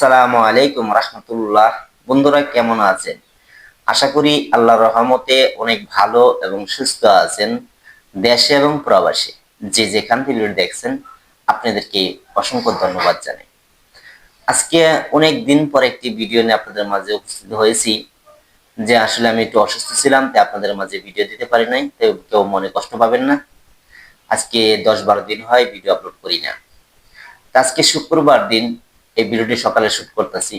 আসসালামু আলাইকুম রহমতুল্লাহ। বন্ধুরা, কেমন আছেন? আশা করি আল্লাহ রহমতে অনেক ভালো এবং সুস্থ আছেন দেশে এবং প্রবাসে। যে যেখান থেকে দেখছেন, আপনাদেরকে অসংখ্য ধন্যবাদ জানাই। আজকে অনেক দিন পর একটি ভিডিও নিয়ে আপনাদের মাঝে উপস্থিত হয়েছি, যে আসলে আমি একটু অসুস্থ ছিলাম, তাই আপনাদের মাঝে ভিডিও দিতে পারি নাই, তাই কেউ মনে কষ্ট পাবেন না। আজকে দশ বারো দিন হয়, ভিডিও আপলোড করি না। আজকে শুক্রবার দিন এই ভিডিওটি সকালে শুট করতেছি।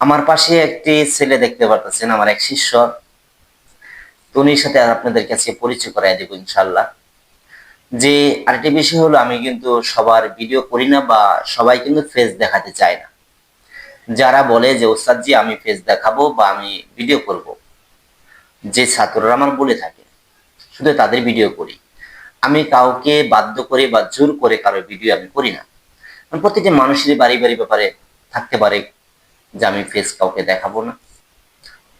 আমার পাশে একটি ছেলে দেখতে পারতেছেন, আমার এক শিষ্য তো উনির সাথে আপনাদের কাছে পরিচয় করাই দেবো ইনশাল্লাহ যে আরেকটি বিষয় হলো, আমি কিন্তু সবার ভিডিও করি না বা সবাই কিন্তু ফেস দেখাতে চায় না। যারা বলে যে, ওস্তাদ জি, আমি ফেস দেখাবো বা আমি ভিডিও করব। যে ছাত্ররা আমার বলে থাকে, শুধু তাদের ভিডিও করি। আমি কাউকে বাধ্য করে বা জোর করে কারও ভিডিও আমি করি না। প্রত্যেকটি মানুষেরই বাড়ি বাড়ি ব্যাপারে থাকতে পারে যে আমি ফেস কাউকে দেখাবো না,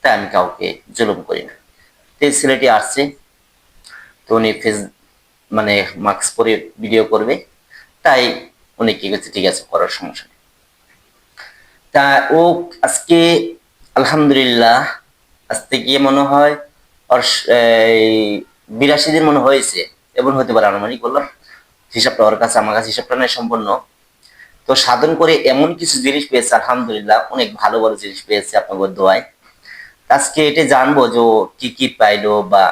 তাই আমি কাউকে জুলুম করি না। তো ছেলেটি আসছে, তো উনি ফেস মানে মাস্ক পরে ভিডিও করবে, তাই উনি কি করছে, ঠিক আছে করার সমস্যা নেই। তা ও আজকে, আলহামদুলিল্লাহ আজ থেকে মনে হয় আর বিরাশি দিন মনে হয়েছে এবং হতে পারে আনুমানিক বললাম, হিসাবটা ওর কাছে, আমার কাছে হিসাবটা নেই সম্পূর্ণ। তো সাধন করে এমন কিছু জিনিস পেয়েছে আলহামদুলিল্লাহ অনেক ভালো ভালো জিনিস পেয়েছে আপনাদের দোয়ায়। আজকে এটা জানব যে কি কি পাইলো বা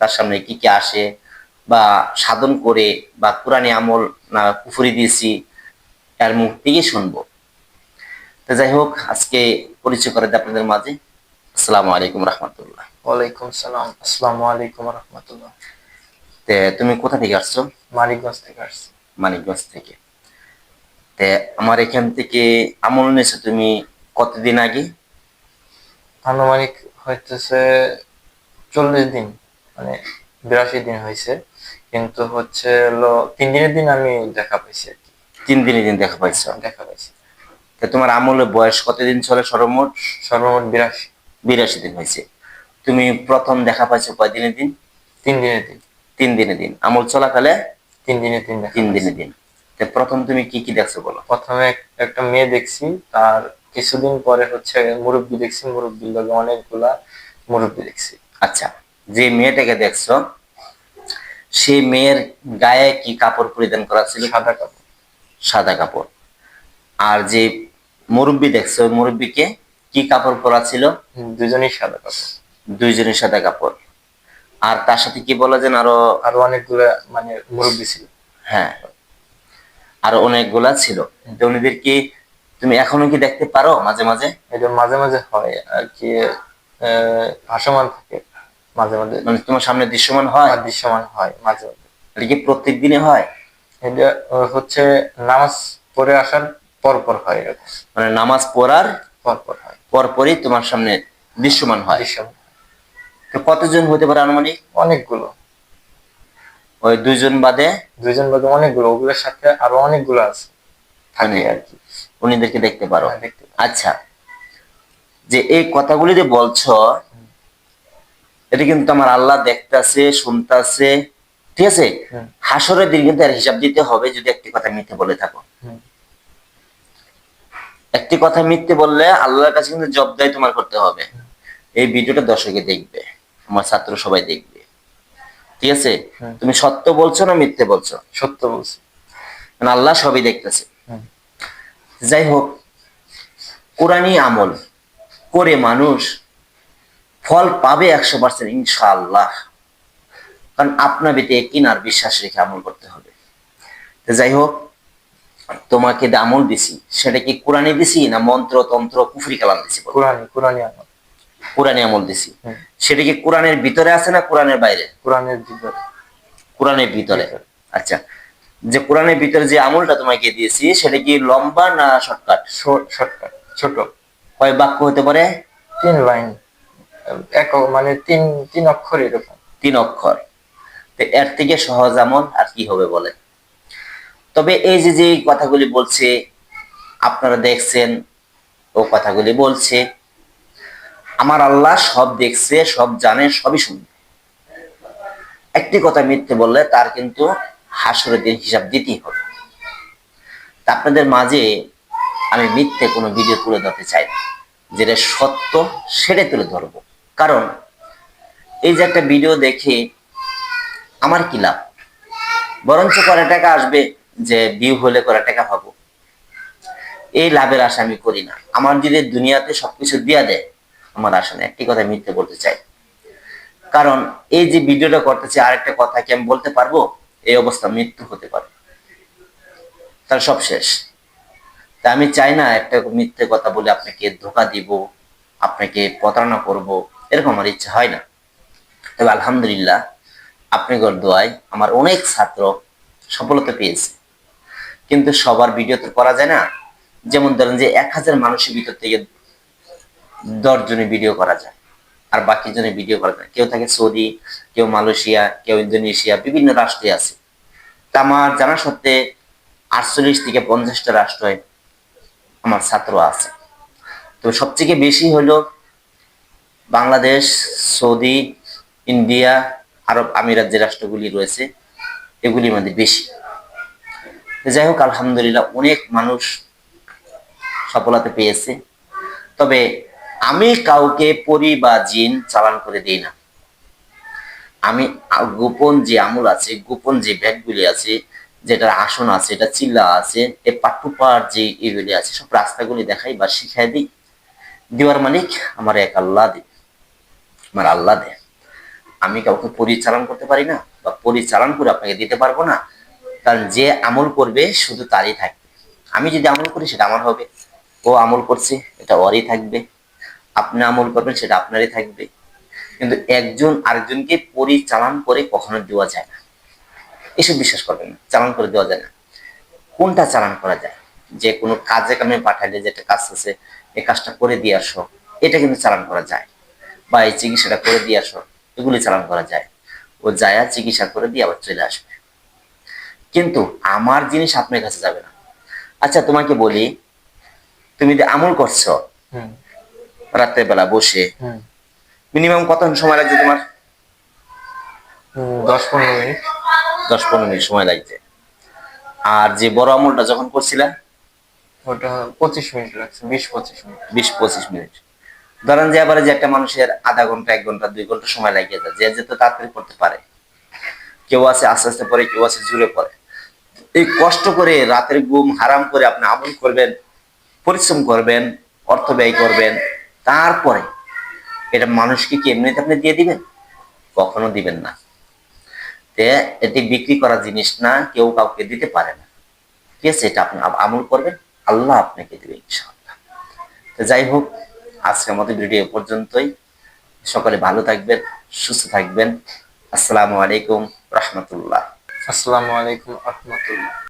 তার সামনে কি কি আসে বা সাধন করে বা কোরআনে আমল না কুফুরি দিয়েছি তার মুখ থেকে শুনব। তো যাই হোক আজকে পরিচয় করে আপনাদের মাঝে। আসসালামু আলাইকুম রহমতুল্লাহ। ওয়ালাইকুম সালাম আসসালামু আলাইকুম রহমতুল্লাহ। তুমি কোথা থেকে আসছো? মানিকগঞ্জ থেকে আসছি। মানিকগঞ্জ থেকে। আমার এখান থেকে আমল নিয়েছো তুমি কতদিন আগে? আনুমানিক হইতেছে চল্লিশ দিন মানে বিরাশি দিন হয়েছে কিন্তু হচ্ছে হলো তিন দিনের দিন আমি দেখা পাইছি আর কি। তিন দিনের দিন দেখা পাইছো? দেখা পাইছি। তা তোমার আমলের বয়স কতদিন চলে সর্বমোট? সর্বমোট বিরাশি। বিরাশি দিন হয়েছে তুমি প্রথম দেখা পাইছো কয় দিনের দিন? তিন দিনের দিন। তিন দিনের দিন। আমল চলাকালে? তিন দিনের দিন তিন দিনের দিন। প্রথম তুমি কি কি দেখছ বলো? প্রথমে এক- একটা মেয়ে দেখছি তার কিছুদিন পরে হচ্ছে মুরব্বী দেখছি মুরব্বীর লগে অনেকগুলা মুরব্বী দেখছি। আচ্ছা যে মেয়েটাকে দেখছ সেই মেয়ের গায়ে কি কাপড় পরিধান করা ছিল? সাদা কাপড়। সাদা কাপড়। আর যে মুরব্বী দেখছ ওই মুরব্বীকে কি কাপড় পরা ছিল? দুজনেই সাদা কাপড়। দুইজনের সাদা কাপড়। আর তার সাথে কি বলা যেন আরও আরও অনেকগুলা মানে মুরব্বী ছিল। হ্যাঁ আরও অনেকগুলা ছিল। তো উনিদের কি তুমি এখনও কি দেখতে পারো মাঝে মাঝে? এটা মাঝে মাঝে হয় আর কি ভাসমান থাকে মাঝে মাঝে। মানে তোমার সামনে দৃশ্যমান হয়? আর দৃশ্যমান হয় মাঝে মাঝে। এটা কি প্রত্যেক দিনে হয় এটা হচ্ছে নামাজ পড়ে আসার পর পর হয় মানে নামাজ পড়ার পর পর হয়। পরপরই তোমার সামনে দৃশ্যমান হয়। দৃশ্যমান তো কতজন হতে পারে আনুমানিক? অনেকগুলো। ওই দুইজন বাদে দুইজন বাদে অনেকগুলো ওগুলোর সাথে আরও অনেকগুলো আছে। থাকে আর কি। উনিদেরকে দেখতে পারো। হ্যাঁ, আচ্ছা। যে এই কথাগুলি যে বলছো এটা কিন্তু আমার আল্লাহ দেখতেছে শুনতেছে। ঠিক আছে? হাসরের দিন কিন্তু এর হিসাব দিতে হবে যদি একটি কথা মিথ্যে বলে থাকো। একটি কথা মিথ্যে বললে আল্লাহর কাছে কিন্তু জবদাই তোমার করতে হবে। এই ভিডিওটা দর্শকে দেখবে আমার ছাত্র সবাই দেখবে। ঠিক আছে? তুমি সত্য বলছো না মিথ্যে বলছো? সত্য বলছি। কারণ আল্লাহ সবই দেখতেছে। হুম। যাই হোক কোরআনী আমল। করে মানুষ ফল পাবে একশো পার্সেন্ট ইনশাআল্লাহ। কারণ আপনার বেটে কিনার বিশ্বাস রেখে আমল করতে হবে। তো যাই হোক তোমাকে আমল দিছি সেটা কি কোরআনে দিছি না মন্ত্র তন্ত্র কুফরি কালাম দিছি? কোরআনি কোরআনি আমল। কোরআনে আমল দিছি। সেটা কি কোরআনের ভিতরে আছে না কোরআনের বাইরে? কোরআনের ভিতরে। কোরআনের ভিতরে। আচ্ছা যে কোরআনের ভিতরে যে আমলটা তোমাকে দিয়েছি সেটা কি লম্বা না শর্টকাট? শর্টকাট ছোট। কয় বাক্য হতে পারে? তিন লাইন এক মানে তিন তিন অক্ষর এরকম। তিন অক্ষর। তো এর থেকে সহজ আমল আর কি হবে বলে? তবে এই যে যে কথাগুলি বলছে আপনারা দেখছেন ও কথাগুলি বলছে আমার আল্লাহ সব দেখছে, সব জানে, সবই শুনবে একটি কথা মিথ্যে বললে তার কিন্তু হাসরের দিন হিসাব দিতেই হবে। আপনাদের মাঝে আমি মিথ্যে কোনো ভিডিও তুলে ধরতে চাই না, যেটা সত্য সেটাই তুলে ধরবো। কারণ এই যে একটা ভিডিও দেখে আমার কি লাভ? বরঞ্চ করা টাকা আসবে যে ভিউ হলে করা টাকা পাবো? এই লাভের আশা আমি করি না। আমার যদি দুনিয়াতে সবকিছু দিয়া দেয় আমার নেই, একটি কথা মিথ্যে বলতে চাই। কারণ এই যে ভিডিওটা করতেছি, আরেকটা কথা কি আমি বলতে পারব? এই অবস্থা মৃত্যু হতে পারে। তার সব শেষ। তা আমি চাই না একটা মিথ্যে কথা বলে আপনাকে ধোকা দিব, আপনাকে প্রতারণা করব, এরকম আমার ইচ্ছা হয় না। তবে আলহামদুলিল্লাহ আপনাদের দোয়ায় আমার অনেক ছাত্র সফলতা পেয়েছে। কিন্তু সবার ভিডিও তো করা যায় না। যেমন ধরেন যে এক হাজার মানুষের ভিতর থেকে দশ জনের ভিডিও করা যায়। আর বাকি জনের ভিডিও করা যায়। কেউ থাকে সৌদি, কেউ মালয়েশিয়া, কেউ ইন্দোনেশিয়া, বিভিন্ন রাষ্ট্রে আছে। তা আমার জানা সত্ত্বে আটচল্লিশ থেকে পঞ্চাশটা রাষ্ট্রে আমার ছাত্র আছে। তো সবথেকে বেশি হলো বাংলাদেশ, সৌদি, ইন্ডিয়া, আরব আমিরাত যে রাষ্ট্রগুলি রয়েছে এগুলির মধ্যে বেশি। যাই হোক, আলহামদুলিল্লাহ অনেক মানুষ সফলতা পেয়েছে। তবে আমি কাউকে পরি বা জিন চালান করে দিই না। আমি গোপন যে আমল আছে, গোপন যে ব্যাগগুলি আছে যেটা আসন আছে এটা চিল্লা আছে, এ পাট্টুপার যে এগুলি আছে, সব রাস্তাগুলি দেখাই বা শিখাই দিই। দেওয়ার মালিক আমার এক আল্লাহ দে আমার আল্লাহ দে আমি কাউকে পরিচালন করতে পারি না বা পরিচালন করে আপনাকে দিতে পারব না, কারণ যে আমল করবে শুধু তারই থাকবে। আমি যদি আমল করি সেটা আমার হবে। ও আমল করছে, এটা ওরই থাকবে। আপনি আমল করবেন, সেটা আপনারই থাকবে। কিন্তু একজন আরেকজনকে পরিচালন করে কখনো দেওয়া যায় না। এসব বিশ্বাস করবেন না, চালান করে দেওয়া যায় না। কোনটা চালান করা যায়? যে কোনো কাজে কামে পাঠাইলে যেটা কাজ আছে এই কাজটা করে দিয়ে আসো, এটা কিন্তু চালান করা যায়। বা এই চিকিৎসাটা করে দিয়ে আসো, এগুলি চালান করা যায়। ও যায় চিকিৎসা করে দিয়ে আবার চলে আসবে। কিন্তু আমার জিনিস আপনার কাছে যাবে না। আচ্ছা তোমাকে বলি, তুমি যে আমল করছ হুম রাত্রের বেলা বসে মিনিমাম কত সময় লাগছে তোমার? দশ পনেরো মিনিট। দশ পনেরো মিনিট সময় লাগছে। আর যে বড় আমলটা যখন করছিলা? ওটা পঁচিশ মিনিট লাগছে বিশ পঁচিশ মিনিট। বিশ পঁচিশ মিনিট। ধরেন যে আবার যে একটা মানুষের আধা ঘণ্টা এক ঘণ্টা দুই ঘণ্টা সময় লাগিয়ে যায়। যে যেত তাড়াতাড়ি করতে পারে। কেউ আছে আস্তে আস্তে পরে কেউ আছে জুড়ে পড়ে এই কষ্ট করে রাতের ঘুম হারাম করে আপনি আমল করবেন পরিশ্রম করবেন অর্থ ব্যয় করবেন তারপরে এটা মানুষকে কি এমনিতে আপনি দিয়ে দিবেন? কখনো দিবেন না। এটি বিক্রি করা জিনিস না, কেউ কাউকে দিতে পারে না। ঠিক আছে এটা আপনি আমল করবেন? আল্লাহ আপনাকে দিবে ইনশাআল্লাহ। তো যাই হোক, আজকের মতো ভিডিও পর্যন্তই। সকলে ভালো থাকবেন, সুস্থ থাকবেন। আসসালামু আলাইকুম রহমতুল্লাহ। আসসালামু আলাইকুম রহমতুল্লাহ।